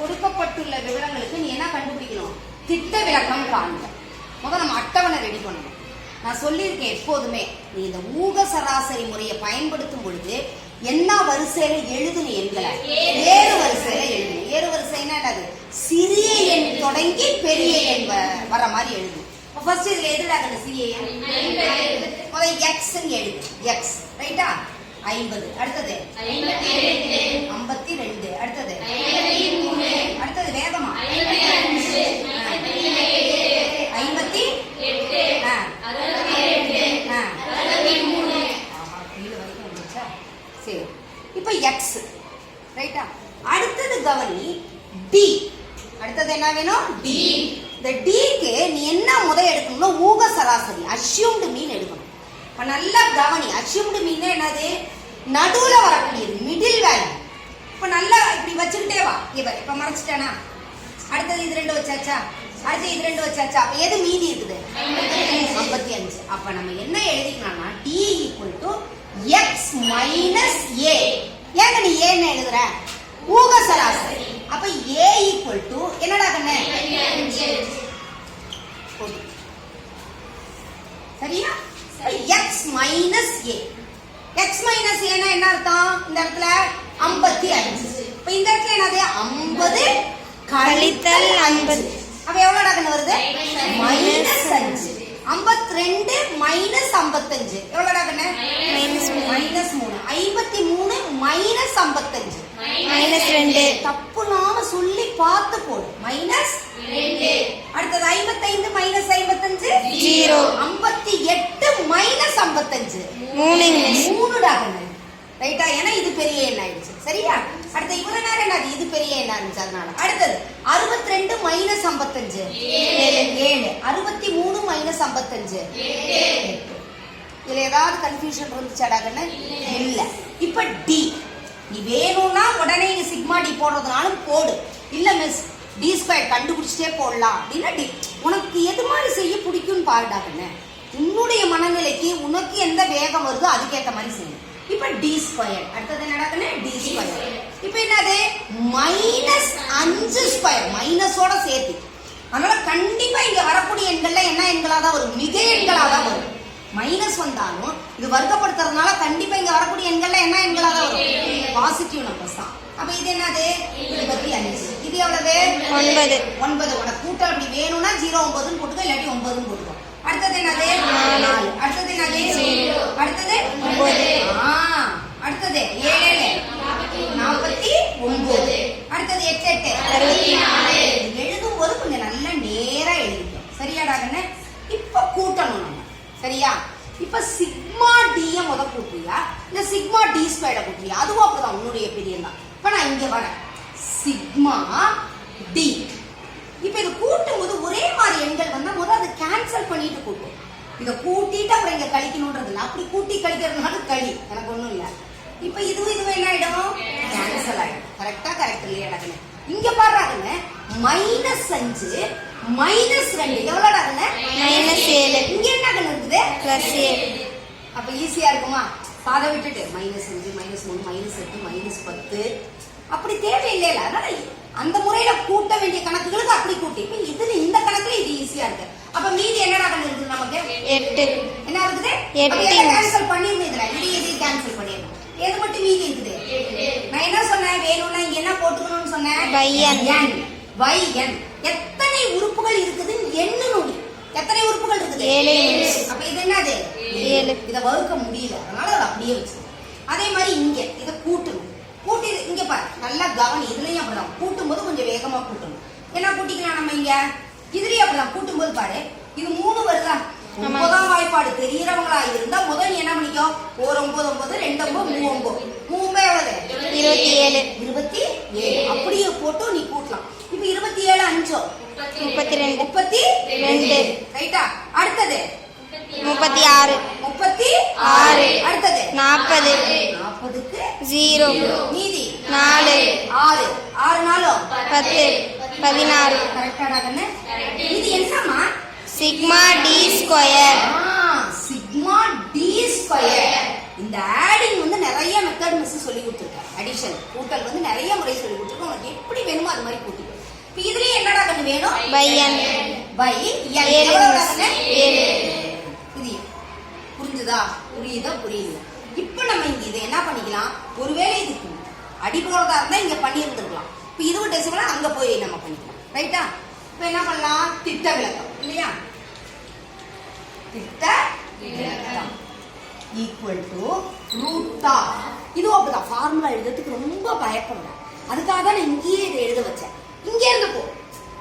கொடுக்கப்பட்டுள்ள விவரங்களுக்கு நீ என்ன கண்டுபிடிக்கணும்? திட்ட விளக்கம் காண்க. முதல்ல நம்ம அட்டவணை ரெடி பண்ணணும். நான் சொல்லியிருக்கேன் எப்போதுமே நீ இந்த ஊக சராசரி முறையை பயன்படுத்தும் பொழுது என்ன வரிசையில எழுதுன எண்களை? ஏறு வரிசையில எழுது ஏறு வரிசைன்னா என்னது சிறிய எண் தொடங்கி பெரிய எண் வ- வர மாதிரி எழுது ஃபர்ஸ்ட் இதுல எதுடாக சிறிய எண்? முதல் எக்ஸ் எழுது. எக்ஸ் ரைட்டா ஐம்பது. அடுத்தது? ஐம்பத்தி ரெண்டு அடுத்தது அடுத்தது வேகமா ஐம்பத்தி ஆ. ஆ. ஆஹா, கீழே வரைக்கும் வந்துருச்சா? சரி இப்போ எக்ஸ் ரைட்டா அடுத்தது கவனி டி. அடுத்தது என்ன வேணும்? டி. இந்த டிக்கு நீ என்ன முத எடுக்கணும்னா ஊக சராசரி அஷ்யூம்டு மீன் எடுக்கணும். இப்ப நல்லா கவனி அஷ்யூம்டு மீன் என்னது? நடுவுல வரக்கூடியது மிடில் வேல்யூ இப்ப நல்லா இப்படி வச்சுக்கிட்டே வா. இவ இப்ப மறைச்சிட்டானா? அடுத்தது இது ரெண்டு வச்சாச்சா? அடுத்து இது ரெண்டு வச்சாச்சா? அப்ப எது மீதி இருக்குது ஐம்பத்தி அஞ்சு அப்ப நம்ம என்ன எழுதிக்கலாம்னா T equal to X minus A ஏங்க நீ ஏன்னு எழுதுற ஊக சராசரி அப்ப ஏ ஈக்குவல் டு என்னடா கண்ணு போடு. சரியா x minus a x minus ஏன்னா என்ன அர்த்தம் இந்த இடத்துல ஐம்பத்தி இடத்துல என்னது? ஐம்பது கழித்தல் ஐம்பது. அப்ப எவ்வளவு டக்குன்னு வருது? மைனஸ் அஞ்சு. ஐம்பத்தி ரெண்டு மைனஸ் ஐம்பத்தஞ்சு எவ்வளவு டக்குன்னு மூணு. மைனஸ் மூணு. ஐம்பத்தி மூணு மைனஸ் ஐம்பத்தஞ்சு. மைனஸ் ரெண்டு. தப்பு நாம சொல்லி பார்த்து போடு. மைனஸ் அடுத்தது ஐம்பத்தைந்து மைனஸ் ஐம்பத்தஞ்சு. Zero. ஐம்பத்தி எட்டு மைனஸ் ஐம்பத்தஞ்சு மூணுங்க மூணு டாகங்க ரைட்டா ஏன்னா இது பெரிய எண் ஆயிடுச்சு. சரியா? அடுத்து இவ்வளவு நேரம் என்னது? இது பெரிய என்ன இருந்துச்சு அதனால. அடுத்தது அறுபத்தி ரெண்டு மைனஸ் ஐம்பத்தஞ்சு. ஏழு. அறுபத்தி மூணு மைனஸ் ஐம்பத்தஞ்சு. இதுல ஏதாவது கன்ஃபியூஷன் இருந்துச்சாடாகன்னு இல்ல. இப்ப டி நீ வேணும்னா உடனே நீ சிக்மா டி போடுறதுனாலும் போடு. இல்ல மிஸ் டி ஸ்கொயர் கண்டுபிடிச்சிட்டே போடலாம். அப்படின்னா டி உனக்கு எது மாதிரி செய்ய பிடிக்கும்னு பாருடாகன்னு உன்னுடைய மனநிலைக்கு உனக்கு எந்த வேகம் வருதோ அதுக்கேற்ற மாதிரி செய்யும் இப்ப டி ஸ்கொயர் அடுத்தது என்னடாகன்னு டி ஸ்கொயர் இப்ப என்னது? மைனஸ் அஞ்சு ஸ்கொயர் மைனஸோட சேர்த்து. அதனால கண்டிப்பா இங்க வரக்கூடிய எண்கள்ல என்ன எண்களா தான் வரும்? மிக எண்களா தான் வரும். மைனஸ் வந்தாலும் இது வர்க்கப்படுத்துறதுனால கண்டிப்பா இங்க வரக்கூடிய எண்கள்ல என்ன எண்களா தான் வரும்? பாசிட்டிவ் நம்பர்ஸ் தான். அப்ப இது என்னது? இருபத்தி அஞ்சு. இது எவ்வளவு? ஒன்பது. ஒன்பது. உனக்கு கூட்டல் அப்படி வேணும்னா ஜீரோ ஒன்பதுன்னு போட்டுக்கோ இல்லாட்டி ஒன்பதுன்னு போட்டுக்கோ. அடுத்தது என்னது? நாலு. அடுத்தது என்னது? அடுத்தது? ஒன்பது. ஆ, அடுத்தது ஏழு ஏழு நாற்பத்தி ஒன்பது அடுத்தது எட்டு எட்டு அறுபத்தி எழுதும் போது கொஞ்சம் நல்லா நேரா எழுதிக்கணும். சரியாடா கண்ணு? இப்ப கூட்டணும் நம்ம. சரியா? இப்ப சிக்மா டிய முத கூட்டுறியா இந்த சிக்மா டி ஸ்கொயர்ட கூட்டுறியா அதுவும் அப்படிதான். உன்னுடைய பீரியட் தான். இப்ப நான் இங்க வரேன். சிக்மா டி இப்ப இது கூட்டும் போது ஒரே மாதிரி எண்கள் வந்தா முதல்ல அதை கேன்சல் பண்ணிட்டு கூட்டும் இதை கூட்டிட்டு அப்புறம் இங்க கழிக்கணும்ன்றது இல்லை. அப்படி கூட்டி கழிக்கிறதுனால களி எனக்கு ஒண்ணும் இல்லை. இப்ப இதுவும் இதுவும் என்ன ஆயிடும்? கேன்சல் ஆயிடும். கரெக்டா கரெக்ட் இல்லையா டக்குன்னு இங்க பாடுறாங்க மைனஸ் அஞ்சு மைனஸ் ரெண்டு. எவ்வளோடா அதுங்க மைனஸ் ஏழு. இங்க என்ன இருக்குது? பிளஸ் ஏழு. அப்ப ஈஸியா இருக்குமா? பாதை விட்டுட்டு மைனஸ் அஞ்சு மைனஸ் மூணு மைனஸ் எட்டு மைனஸ் பத்து. அப்படி தேவையில்லை அதனால அந்த முறையில கூட்ட வேண்டிய கணக்குகளுக்கு அப்படி கூட்டி. இப்ப இதுல இந்த கணக்குல இது ஈஸியா இருக்கு. அப்ப மீதி என்னடா கணக்கு இருக்குது நமக்கு? எட்டு. என்ன இருக்குது? எட்டு. கேன்சல் பண்ணிருந்தது இதுல? இது இது கேன்சல் பண்ணிடணும் எது மட்டும் மீதி இருக்குது? நான் என்ன சொன்னேன்? வேணும்னா இங்க என்ன போட்டுக்கணும்னு சொன்னேன்? N. n. By n. எத்தனை உறுப்புகள் இருக்குதுன்னு எண்ணணும். எத்தனை உறுப்புகள் இருக்குது? ஏழு. அப்ப இது என்னது? ஏழு. இத வகுக்க முடியல. அதனால அதை அப்படியே வச்சு அதே மாதிரி இங்க இத கூட்டணும் கூட்டி இங்க பாரு. நல்லா கவனி. இதுலயும் அப்படிதான். கூட்டும் போது கொஞ்சம் வேகமா கூட்டணும். என்ன கூட்டிக்கலாம் நம்ம இங்க? இதுலயும் அப்படிதான். கூட்டும் போது பாரு. இது மூணு வருதா. ஒன்பதாம் வாய்ப்பாடு. தெரியறவங்களா இருந்தா முதல் நீ என்ன பண்ணிக்கோ ஒரு ஒன்பது ஒன்பது ரெண்டு ஒன்பது மூணு ஒன்பது மூணு ஒன்பது எவ்வளவு இருபத்தி ஏழு. இருபத்தி ஏழு. அப்படியே போட்டு நீ கூட்டலாம். இப்ப இருபத்தி ஏழு அஞ்சோ? முப்பத்தி ரெண்டு. முப்பத்தி ரெண்டு. ரைட்டா அடுத்தது? முப்பத்தி ஆறு. முப்பத்தி ஆறு. அடுத்தது? நாற்பது. நாற்பதுக்கு ஜீரோ. மீதி? நாலு. ஆறு. ஆறு நாளும் பத்து. பதினாறு. கரெக்டாடா கண்ணு இது என்னம்மா? Sigma d square. Sigma d square. இந்த ஆடிங் வந்து நிறைய மெத்தட் மிஸ் சொல்லி கொடுத்துருக்காரு அடிஷன் கூட்டல் வந்து நிறைய முறை சொல்லி கொடுத்துருக்கோம் உனக்கு எப்படி வேணுமோ அது மாதிரி வேணும்? By n. By n. ஏழு. எவ்வளவு miss. டாக்குன்னு? ஏழு. புரியுது. புரிஞ்சுதா? புரியுதா? புரியுது இப்போ நம்ம இங்க இதை என்ன பண்ணிக்கலாம்? ஒருவேளை இதுக்கு அடி போறதா இருந்தா இங்க பண்ணியிருந்துருக்கலாம் இப்போ இதுவும் டெசிமலா அங்க போய் நம்ம பண்ணிக்கலாம். ரைட்டா இப்போ என்ன பண்ணலாம்? திட்ட விளக்கம் இல்லையா? திட்ட விளக்கம் ஈக்குவல் டு ரூட்டா இதுவும் அப்படிதான். ஃபார்முலா எழுதுறதுக்கு ரொம்ப பயப்படுறேன் அதுக்காக தான் நான் இங்கேயே இதை எழுத வச்சேன். இங்கே இருந்து போ.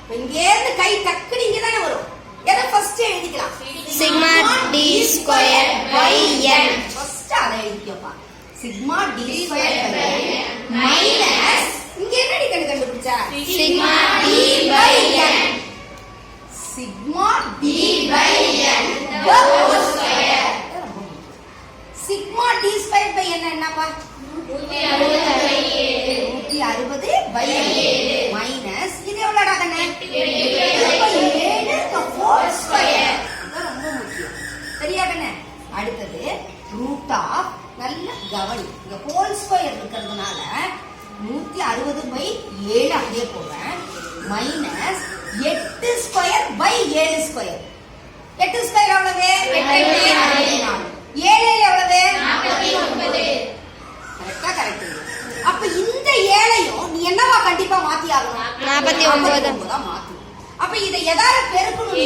இப்ப இங்கே இருந்து கை டக்குனு இங்கே தானே வரும். எதை ஃபர்ஸ்ட் எழுதிக்கலாம்? Sigma d square by n first அதை எழுதிக்கப்பா. சிக்மா டி ஸ்கொயர் மைனஸ் இங்க என்னடி கண்டு கண்டுபிடிச்ச? Sigma d by n sigma d by n whole square sigma d square by என்ன என்னப்பா? நூத்தி அறுபது பை மைனஸ் இது எவ்வளோடா அதான் ரொம்ப முக்கியம். சரியா கண்ணே அடுத்தது ரூட் ஆஃப் நல்ல கவனி. இங்க ஹோல் ஸ்கொயர் இருக்கிறதுனால நூத்தி அறுபது பை ஏழு அப்படியே போவேன். மைனஸ் எட்டு ஸ்கொயர் பை ஏழு ஸ்கொயர் எட்டு ஸ்கொயர் எவ்வளவு. ஏழு எவ்வளவு? கரெக்ட் அப்ப இந்த ஏழையும் நீ என்னவா கண்டிப்பா மாத்தி ஆகணும்? நாற்பத்தி ஒன்பது. மாத்து. அப்ப இதை எதால பெருக்கணும்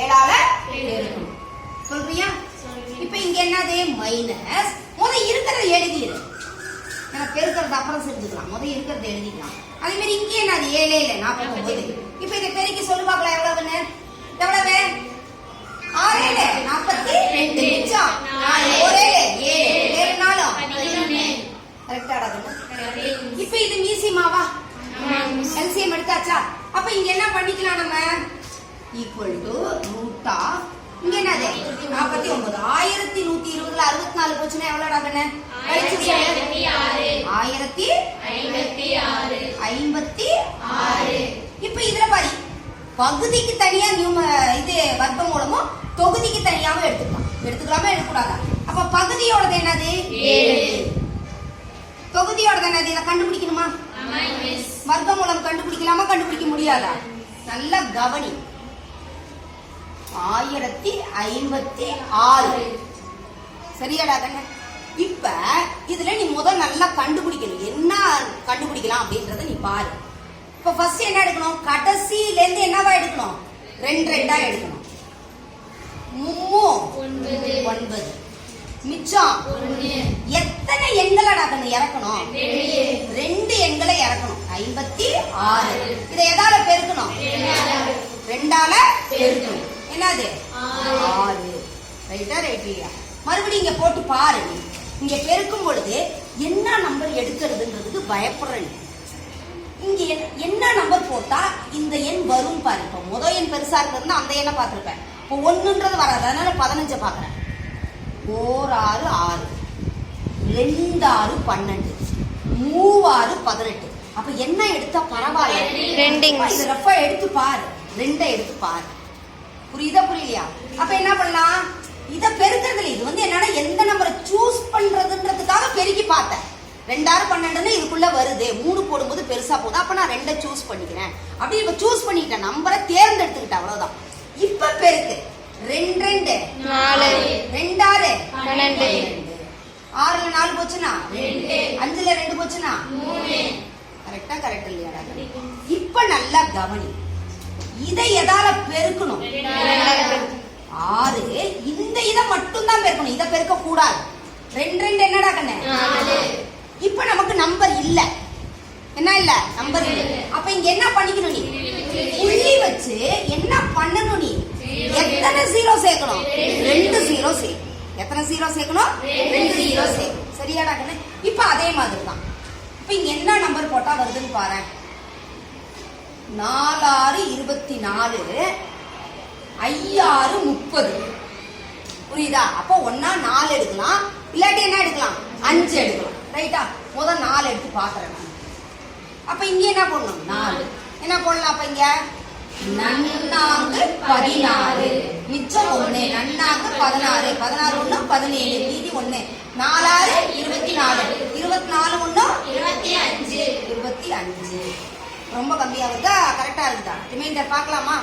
ஏழால பெருக்கணும். சொல்றியா? இப்ப இங்க என்னது? மைனஸ் முத இருக்கிறத எழுதிடு எனக்கு பெருக்கிறது அப்புறம் செஞ்சுக்கலாம். முத இருக்கிறத எழுதிக்கலாம். அதே மாதிரி இங்க என்னது? ஏழே இல்ல நாற்பத்தி ஒன்பது. இப்ப இதை பெருக்கி சொல்லு பார்க்கலாம் எவ்வளவுன்னு? எவ்வளவு? ஆறு நாற்பத்தி ரெண்டு. நாலு. ஒரு ஏழு ஏழு ஏழு நாளும் கரெக்டாடா இப்ப இது மீசிமாவா எல்சிஎம் எடுத்தாச்சா? அப்ப இங்க என்ன பண்ணிக்கலாம் நம்ம? ஈக்குவல் டு ரூட் ஆஃப் இங்க என்னது? நாற்பத்தி ஒன்பது. ஆயிரத்தி நூத்தி இருபதுல அறுபத்தி நாலு போச்சுன்னா எவ்வளோடா கண்ணு. ஆயிரத்தி ஐம்பத்தி ஆறு. இப்ப இதுல பாரு. பகுதிக்கு தனியா நியூம இது வர்க்கம் மூலமும் தொகுதிக்கு தனியாவும் எடுத்துக்கலாம். எடுத்துக்கலாமா எடுக்கக்கூடாதா? அப்ப பகுதியோடது என்னது? தொகுதியோட தானே என்னது இதை கண்டுபிடிக்கணுமா? வர்க்க மூலம் கண்டுபிடிக்கலாமா கண்டுபிடிக்க முடியாதா? நல்ல கவனி. ஆயிரத்தி ஐம்பத்தி ஆறு. சரியாடா கண்ணு. இப்ப இதுல நீ முதல் நல்லா கண்டுபிடிக்கணும். என்ன கண்டுபிடிக்கலாம் அப்படின்றத நீ பாரு. இப்ப ஃபர்ஸ்ட் என்ன எடுக்கணும்? கடைசியில இருந்து என்னவா எடுக்கணும்? ரெண்டு ரெண்டா எடுக்கணும். ஒன்பது. மிச்சம் எத்தனை எண்களை கண்ணு இறக்கணும்? ரெண்டு எண்களை இறக்கணும். ஐம்பத்தி ஆறு. இதை எதால பெருக்கணும்? ரெண்டால பெருக்கணும். என்னது? ஆறு. ரைட்டா ரைட்டியா மறுபடியும் இங்க போட்டு பாரு. இங்க பெருக்கும் பொழுது என்ன நம்பர் எடுக்கிறதுன்றதுக்கு பயப்படுறேன் இங்க என்ன- நம்பர் போட்டா இந்த எண் வரும் பாரு. இப்போ முதல் எண் பெருசா இருக்கிறதுனா அந்த எண்ணை பார்த்திருப்பேன். இப்போ ஒன்றுன்றது வராது. அதனால பதினஞ்சை பாக்குறேன் ஓர் ஆறு. ஆறு ரெண்டு ஆறு பன்னெண்டு. மூவாறு பதினெட்டு. அப்ப என்ன எடுத்தா பரவாயில்ல? ரஃபா எடுத்து பாரு. ரெண்டை எடுத்து பாரு. புரியுதா புரியலையா? அப்ப என்ன பண்ணலாம்? இத பெருக்கிறதுல இது வந்து என்னன்னா எந்த நம்பரை சூஸ் பண்றதுன்றதுக்காக பெருக்கி பார்த்தேன். ரெண்டாறு பன்னெண்டுன்னு இதுக்குள்ள வருது. மூணு போடும்போது பெருசா போகுது. அப்ப நான் ரெண்டை சூஸ் பண்ணிக்கிறேன். அப்படி இப்ப சூஸ் பண்ணிட்டேன் நம்பரை தேர்ந்தெடுத்துக்கிட்டேன். அவ்வளவுதான். இப்ப பெருக்கு. ரெண்டு ரெண்டு நாலு. ரெண்டாறு. பன்னெண்டு. ஆறுல நாலு போச்சுன்னா? அஞ்சுல ரெண்டு போச்சுன்னா? கரெக்டா கரெக்ட் இல்லையாடா இப்ப நல்லா கவனி. இதை எதால பெருக்கணும்? ஆறு. இந்த இதை மட்டும் தான் பெருக்கணும். இதை பெருக்க கூடாது ரெண்டு ரெண்டு என்னடா கண்ணு? இப்ப நமக்கு நம்பர் இல்ல. என்ன இல்ல? நம்பர் இல்ல. அப்ப இங்க என்ன பண்ணிக்கணும் நீ? புள்ளி வச்சு என்ன பண்ணணும் நீ? எத்தனை ஜீரோ சேர்க்கணும்? ரெண்டு ஜீரோ சேர்க்கணும் எத்தனை ஜீரோ சேர்க்கணும்? ரெண்டு ஜீரோ சேர்க்கணும் சரியாடா கண்ணு இப்ப அதே மாதிரி தான் இப்ப இங்க என்ன நம்பர் போட்டா வருதுன்னு பாரு நாலாறு இருபத்தி நாலு ஐயாறு முப்பது. புரியுதா? அப்போ ஒன்னா நாலு எடுக்கலாம். இல்லாட்டி என்ன எடுக்கலாம்? அஞ்சு எடுக்கலாம். ரைட்டா? முதல் நாலு எடுத்து பாக்குறேன் அப்ப இங்க என்ன பண்ணணும் நாலு. என்ன போடலாம் அப்ப இங்க? நன்னாங்கு பதினாறு. மிச்சம் ஒண்ணு நன்னாங்கு பதினாறு. பதினாறு ஒண்ணு பதினேழு. மீதி ஒண்ணு. நாலாறு இருபத்தி நாலு இருபத்தி நாலு ஒண்ணு இருபத்தி அஞ்சு. இருபத்தி அஞ்சு. ரொம்ப கம்மியா வருதா? கரெக்டா இருக்குதா? ரிமைண்டர் பார்க்கலாமா.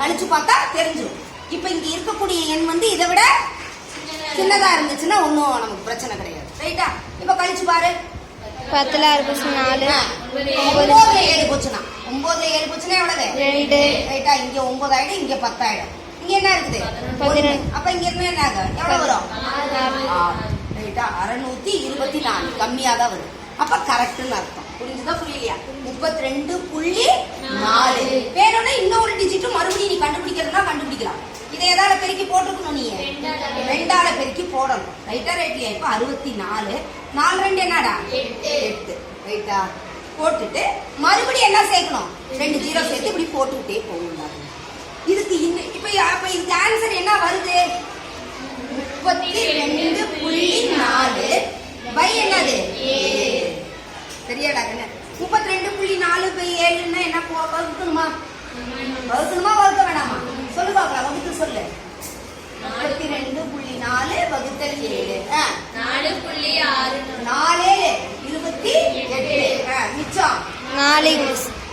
கழிச்சு பார்த்தா தெரிஞ்சிடும் இப்ப இங்க இருக்கக்கூடிய எண் வந்து இதை விட சின்னதா இருந்துச்சுன்னா ஒன்றும் நமக்கு பிரச்சனை கிடையாது. ரைட்டா இப்ப கழிச்சு பாரு. பத்துல நாலு. ஒன்பது ஏழு போச்சுன்னா. ஒன்பதுல ஏழு போச்சுன்னா எவ்வளவு? ரைட்டா இங்க ஒன்பது ஆயிடும் இங்க பத்தாயிடும். இங்க என்ன இருக்குது. அப்ப இங்க இருந்து என்ன ஆகும்? எவ்வளவு வரும். ரைட்டா அறுநூத்தி இருபத்தி நாலு கம்மியா தான் வரும். அப்ப கரெக்ட்னு அர்த்தம். புரிஞ்சுதா புரியலையா? முப்பத்தி ரெண்டு புள்ளி நாலு. வேணும்னா இன்னொரு டிஜிட்டும் மறுபடியும் நீ கண்டுபிடிக்கிறதுனா கண்டுபிடிக்கலாம். இதை எதால பெருக்கி போட்டுக்கணும் நீ ரெண்டால பெருக்கி. போடணும். ரைட்டா ரைட்லையா? இப்ப அறுபத்தி நாலு நாலு ரெண்டு என்னடா? எட்டு. ரைட்டா. போட்டுட்டு மறுபடியும் என்ன சேர்க்கணும்? ரெண்டு ஜீரோ சேர்த்து இப்படி போட்டுக்கிட்டே போகணும். இதுக்கு இன்னும் இப்ப அப்ப இதுக்கு ஆன்சர் என்ன வருது? முப்பத்தி ரெண்டு புள்ளி நாலு பை என்னது. சரியாடா கண்ணு முப்பத்தி ரெண்டு புள்ளி நாலு பை ஏழுன்னா என்ன போ- வகுக்கணுமா? வகுக்கணுமா வகுக்க வேணாமா? சொல்லு பாக்கலாம் வகுத்து சொல்லு. முப்பத்தி ரெண்டு புள்ளி நாலு வகுத்தல் ஏழு. நாலு புள்ளி ஆறு. நாலு இருபத்தி எட்டு. மிச்சம். நாலு.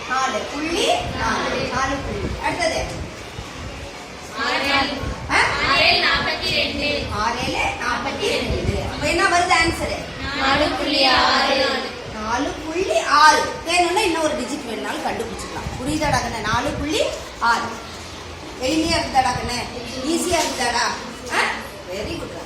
நாலு. புள்ளி நாலு. நாலு புள்ளி. அடுத்தது. நாற்பத்தி ரெண்டு. ஆறேழு நாற்பத்தி ரெண்டு. அப்ப என்ன வருது ஆன்சரு நாலு புள்ளி ஆறு. நாலு புள்ளி ஆறு. வேணும்னா இன்னும் ஒரு டிஜிட் வேணும்னாலும் கண்டுபிடிச்சிக்கலாம். புரியுதாடா கண்ணே நாலு புள்ளி ஆறு. எளிமையா இருக்குதாடா கண்ணே ஈஸியா இருக்குதாடா வெரி குட்